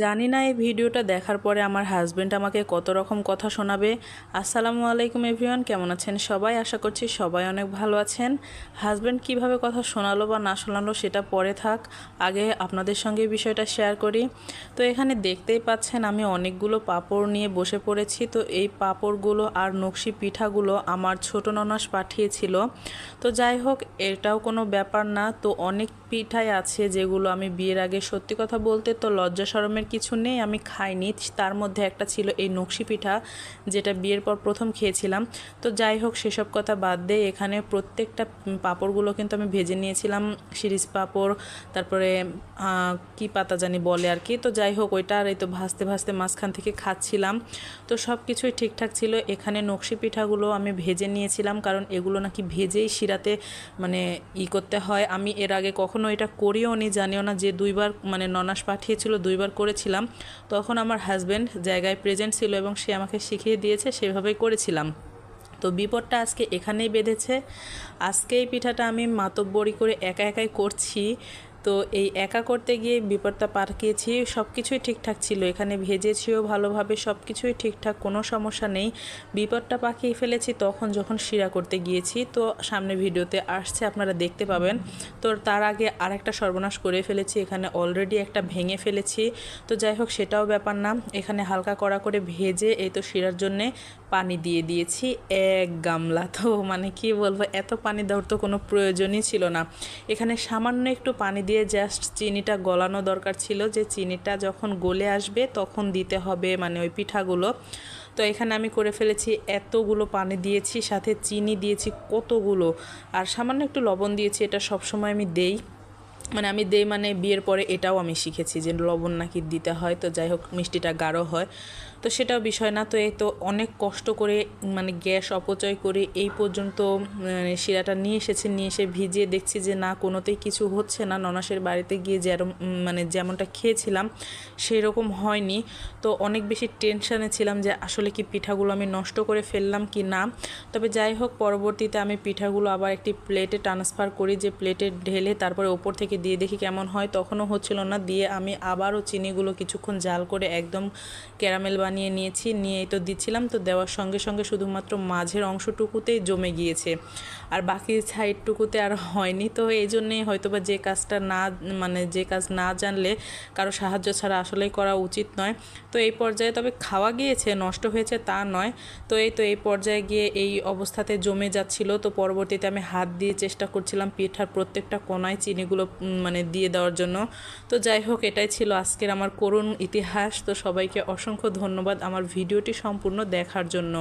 জানি না এই ভিডিওটা দেখার পরে আমার হাজব্যান্ড আমাকে কত রকম কথা শোনাবে। আসসালামু আলাইকুম এভরিওয়ান কেমন আছেন সবাই? আশা করছি সবাই অনেক ভালো আছেন। হাজব্যান্ড কীভাবে কথা শোনালো বা না শোনালো সেটা পরে থাক। আগে আপনাদের সঙ্গে বিষয়টা শেয়ার করি। তো এখানে দেখতেই পাচ্ছেন আমি অনেকগুলো পাপড় নিয়ে বসে পড়েছি। তো এই পাপড়গুলো আর নকশি পিঠাগুলো আমার ছোট ননাস পাঠিয়েছিল। তো যাই হোক, এটাও কোনো ব্যাপার না। তো অনেক পিঠাই আছে যেগুলো আমি বিয়ের আগে সত্যি কথা বলতে তো লজ্জা সরমের কিছু নেই, আমি খাইনি। তার মধ্যে একটা ছিল এই নকশি পিঠা, যেটা বিয়ের পর প্রথম খেয়েছিলাম। তো যাই হোক, সেসব কথা বাদ দিয়ে এখানে প্রত্যেকটা পাঁপড়গুলো কিন্তু আমি ভেজে নিয়েছিলাম। শিরিষ পাঁপড়, তারপরে কি পাতা জানি বলে আর কি। তো যাই হোক, ওইটা আর এই তো ভাজতে ভাজতে মাঝখান থেকে খাচ্ছিলাম। তো সব কিছুই ঠিকঠাক ছিল। এখানে নকশি পিঠাগুলো আমি ভেজে নিয়েছিলাম, কারণ এগুলো নাকি ভেজেই শিরাতে মানে ই করতে হয়। আমি এর আগে কখনো এটা করিও নি, জানিও না যে দুইবার মানে ননাস পাঠিয়েছিল, দুইবার করেছিলাম, তখন আমার হাজব্যান্ড জায়গায় প্রেজেন্ট ছিল এবং সে আমাকে শিখিয়ে দিয়েছে, সেভাবেই করেছিলাম। তো বিপদটা আজকে এখানেই বেঁধেছে। আজকে এই পিঠাটা আমি মাতব্বরি করে একা একাই করছি। তো এই একা করতে গিয়ে বিপদটা পাঠিয়েছি সব কিছুই ঠিকঠাক ছিল। এখানে ভেজেছিও ভালোভাবে সব কিছুই ঠিকঠাক, কোনো সমস্যা নেই। বিপদটা পাকিয়ে ফেলেছি তখন যখন শিরা করতে গিয়েছি, তো সামনে ভিডিওতে আসছে, আপনারা দেখতে পাবেন। তো তার আগে আরেকটা সর্বনাশ করে ফেলেছি, এখানে অলরেডি একটা ভেঙে ফেলেছি। তো যাই হোক, সেটাও ব্যাপার না। এখানে হালকা কড়া করে ভেজে এই তো শিরার জন্যে পানি দিয়ে দিয়েছি, এক গামলা। তো মানে কি বলব, এত পানি দেওয়ার তো কোনো প্রয়োজনই ছিল না। এখানে সামান্য একটু পানি দিয়ে জাস্ট চিনিটা গলানো দরকার ছিল যে চিনিটা যখন গলে আসবে তখন দিতে হবে মানে ওই পিঠাগুলো। তো এখানে আমি করে ফেলেছি এতগুলো পানি দিয়েছি, সাথে চিনি দিয়েছি কতগুলো। আর সামান্য একটু লবণ দিয়েছি, এটা সবসময় আমি দেই। মানে আমি দেই মানে বিয়ের পরে এটাও আমি শিখেছি যে লবণ নাকি দিতে হয়, তো যাই হোক মিষ্টিটা গাঢ় হয়। তো সেটাও বিষয় না, তো এই তো অনেক কষ্ট করে মানে গ্যাস অপচয় করে এই পর্যন্ত মানে শিরাটা নিয়ে এসেছি, নিয়ে এসে ভিজিয়ে দেখছি যে না, কোনোতেই কিছু হচ্ছে না। ননাসের বাড়িতে গিয়ে যেরম মানে যেমনটা খেয়েছিলাম সেই রকম হয়নি। তো অনেক বেশি টেনশানে ছিলাম যে আসলে কি পিঠাগুলো আমি নষ্ট করে ফেললাম কি না। তবে যাই হোক, পরবর্তীতে আমি পিঠাগুলো আবার একটি প্লেটে ট্রান্সফার করি, যে প্লেটে ঢেলে তারপরে ওপর থেকে দিয়ে দেখি কেমন হয়। তখনও হচ্ছিল না। দিয়ে আমি আবারও চিনিগুলো কিছুক্ষণ জাল করে একদম ক্যারামেল বানিয়ে নিয়েছি। নিয়েই তো দিচ্ছিলাম। তো দেওয়ার সঙ্গে সঙ্গে শুধুমাত্র মাঝের অংশটুকুতেই জমে গিয়েছে। আর বাকি সাইডটুকুতে আর হয়নি। তো এই জন্যেই হয়তো বা যে কাজটা না মানে যে কাজ না জানলে কারও সাহায্য ছাড়া আসলেই করা উচিত নয়। তো এই পর্যায়ে তবে খাওয়া গিয়েছে, নষ্ট হয়েছে তা নয়। তো এই তো এই পর্যায়ে গিয়ে এই অবস্থাতে জমে যাচ্ছিল। তো পরবর্তীতে আমি হাত দিয়ে চেষ্টা করছিলাম পিঠার প্রত্যেকটা কোনায় চিনিগুলো মানে দিয়ে দেওয়ার জন্য। তো যাই হোক, এটাই ছিল আজকের আমার করুণ ইতিহাস। তো সবাইকে অসংখ্য ধন্যবাদ আমার ভিডিওটি সম্পূর্ণ দেখার জন্য।